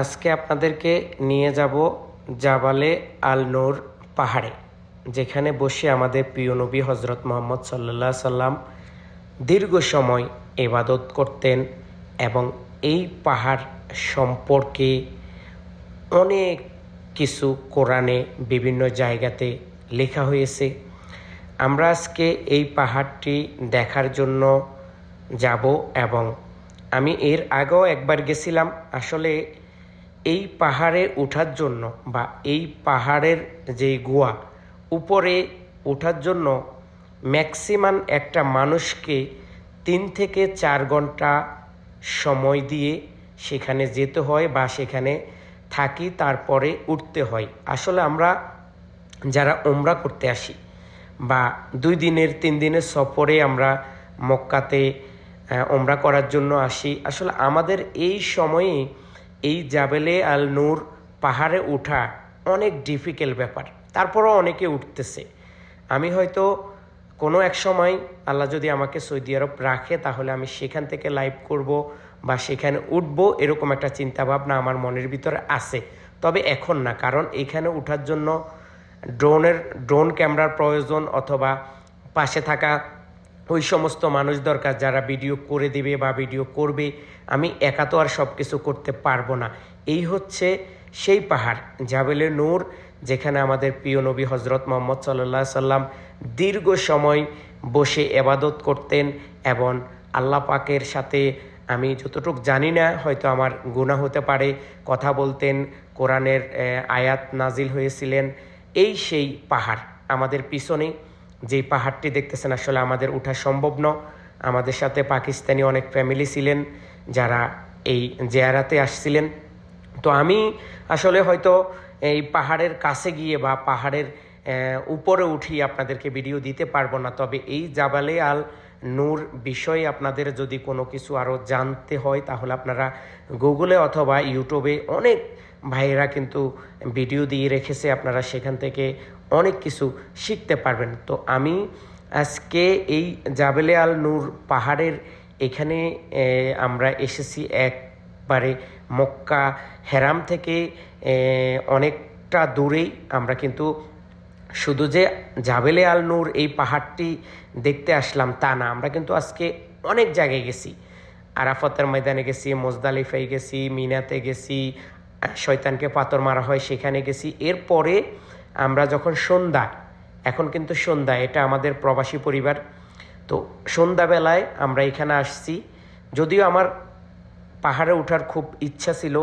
আজকে আপনাদেরকে নিয়ে যাব জাবালে আল নূর পাহাড়ে, যেখানে বসে আমাদের প্রিয় নবী হজরত মোহাম্মদ সাল্লা সাল্লাম দীর্ঘ সময় এবাদত করতেন এবং এই পাহাড় সম্পর্কে অনেক কিছু কোরআনে বিভিন্ন জায়গাতে লেখা হয়েছে। আমরা আজকে এই পাহাড়টি দেখার জন্য যাব এবং আমি এর আগেও একবার গেছিলাম। আসলে এই পাহাড়ে ওঠার জন্য বা এই পাহাড়ের যে গুয়া উপরে ওঠার জন্য ম্যাক্সিমাম একটা মানুষকে তিন থেকে চার ঘণ্টা সময় দিয়ে সেখানে যেতে হয় বা সেখানে থাকি, তারপরে উঠতে হয়। আসলে আমরা যারা ওমরা করতে আসি বা দুই দিনের, তিন দিনের সফরে আমরা মক্কাতে ওমরা করার জন্য আসি, আসলে আমাদের এই সময়ে এই জাবেলে আল নূর পাহাড়ে ওঠা অনেক ডিফিকাল্ট ব্যাপার। তারপরও অনেকে উঠতেছে। আমি হয়তো কোনো এক সময় আল্লাহ যদি আমাকে সৌদি আরব রাখে, তাহলে আমি সেখান থেকে লাইভ করব বা সেখানে উঠব এরকম একটা চিন্তা ভাবনা আমার মনের ভিতরে আছে। তবে এখন না, কারণ এখানে ওঠার জন্য ড্রোনের, ড্রোন ক্যামেরার প্রয়োজন অথবা পাশে থাকা ওই সমস্ত মানুষ দরকার যারা ভিডিও করে দেবে বা ভিডিও করবে। আমি একা তো আর সব কিছু করতে পারব না। এই হচ্ছে সেই পাহাড়, জাবেলে নূর, যেখানে আমাদের প্রিয় নবী হজরত মোহাম্মদ সাল্লাহ সাল্লাম দীর্ঘ সময় বসে এবাদত করতেন এবং আল্লাহ পাকের সাথে, আমি যতটুকু জানি না, হয়তো আমার গুণা হতে পারে, কথা বলতেন, কোরআনের আয়াত নাজিল হয়েছিলেন। এই সেই পাহাড় আমাদের পিছনে। যেই পাহাড়টি দেখতেছেন আসলে আমাদের ওঠা সম্ভব ন আমাদের সাথে পাকিস্তানি অনেক ফ্যামিলি ছিলেন যারা এই জেয়ারাতে আসছিলেন। তো আমি আসলে হয়তো এই পাহাড়ের কাছে গিয়ে বা পাহাড়ের উপরে উঠি আপনাদেরকে ভিডিও দিতে পারব না। তবে এই জাবালে আল নূর বিষয়ে আপনাদের যদি কোনো কিছু আরও জানতে হয়, তাহলে আপনারা গুগলে অথবা ইউটিউবে অনেক ভাইয়েরা কিন্তু ভিডিও দিয়ে রেখেছে, আপনারা সেখান থেকে অনেক কিছু শিখতে পারবেন। তো আমি আজকে এই জাবেলে আল নূর পাহাড়ের এখানে আমরা এসেছি একবারে মক্কা হেরাম থেকে অনেকটা দূরেই। আমরা কিন্তু শুধু যে জাবেলে আল নূর এই পাহাড়টি দেখতে আসলাম তা না, আমরা কিন্তু আজকে অনেক জায়গায় গেছি। আরাফতের ময়দানে গেছি মোজদালিফাই গেছি, মিনাতে গেছি শয়তানকে পাথর মারা হয়, সেখানে গেছি। এরপরে আমরা যখন সন্ধ্যা, এখন কিন্তু সন্ধ্যা, এটা আমাদের প্রবাসী পরিবার, তো সন্ধ্যাবেলায় আমরা এখানে আসছি। যদিও আমার পাহাড়ে ওঠার খুব ইচ্ছা ছিল,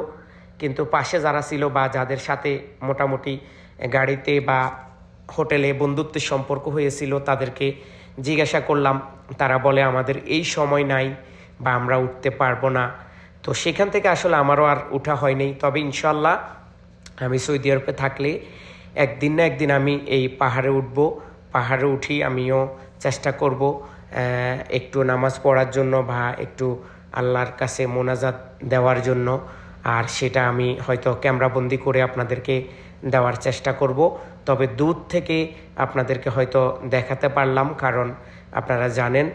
কিন্তু পাশে যারা ছিল বা যাদের সাথে মোটামুটি গাড়িতে বা হোটেলে বন্ধুত্বের সম্পর্ক হয়েছিল, তাদেরকে জিজ্ঞাসা করলাম, তারা বলে, আমাদের এই সময় নাই বা আমরা উঠতে পারব না। তো সেখান থেকে আসলে আমারও আর উঠা হয়নি। তবে ইনশাল্লাহ আমি সৌদি আরবে থাকলে একদিন না একদিন আমি এই পাহাড়ে উঠব। পাহাড়ে উঠি আমিও চেষ্টা করব একটু নামাজ পড়ার জন্য বা একটু আল্লাহর কাছে মোনাজাত দেওয়ার জন্য। আর সেটা আমি হয়তো ক্যামেরাবন্দি করে আপনাদেরকে দেওয়ার চেষ্টা করব। তবে দূর থেকে আপনাদেরকে হয়তো দেখাতে পারলাম, কারণ আপনারা জানেন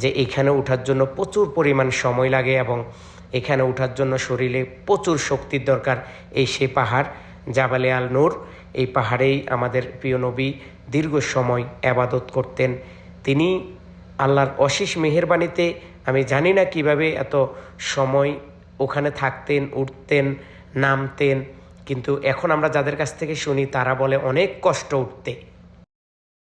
যে এখানে ওঠার জন্য প্রচুর পরিমাণ সময় লাগে এবং এখানে ওঠার জন্য শরীরে প্রচুর শক্তির দরকার এই সে পাহাড়, জাবালে আল নূর। এই পাহাড়েই আমাদের প্রিয় নবী দীর্ঘ সময় আবাদত করতেন। তিনি আল্লাহর অশেষ মেহেরবানিতে, আমি জানি না কীভাবে এত সময় ওখানে থাকতেন, উঠতেন, নামতেন, কিন্তু এখন আমরা যাদের কাছ থেকে শুনি, তারা বলে অনেক কষ্ট উঠতে।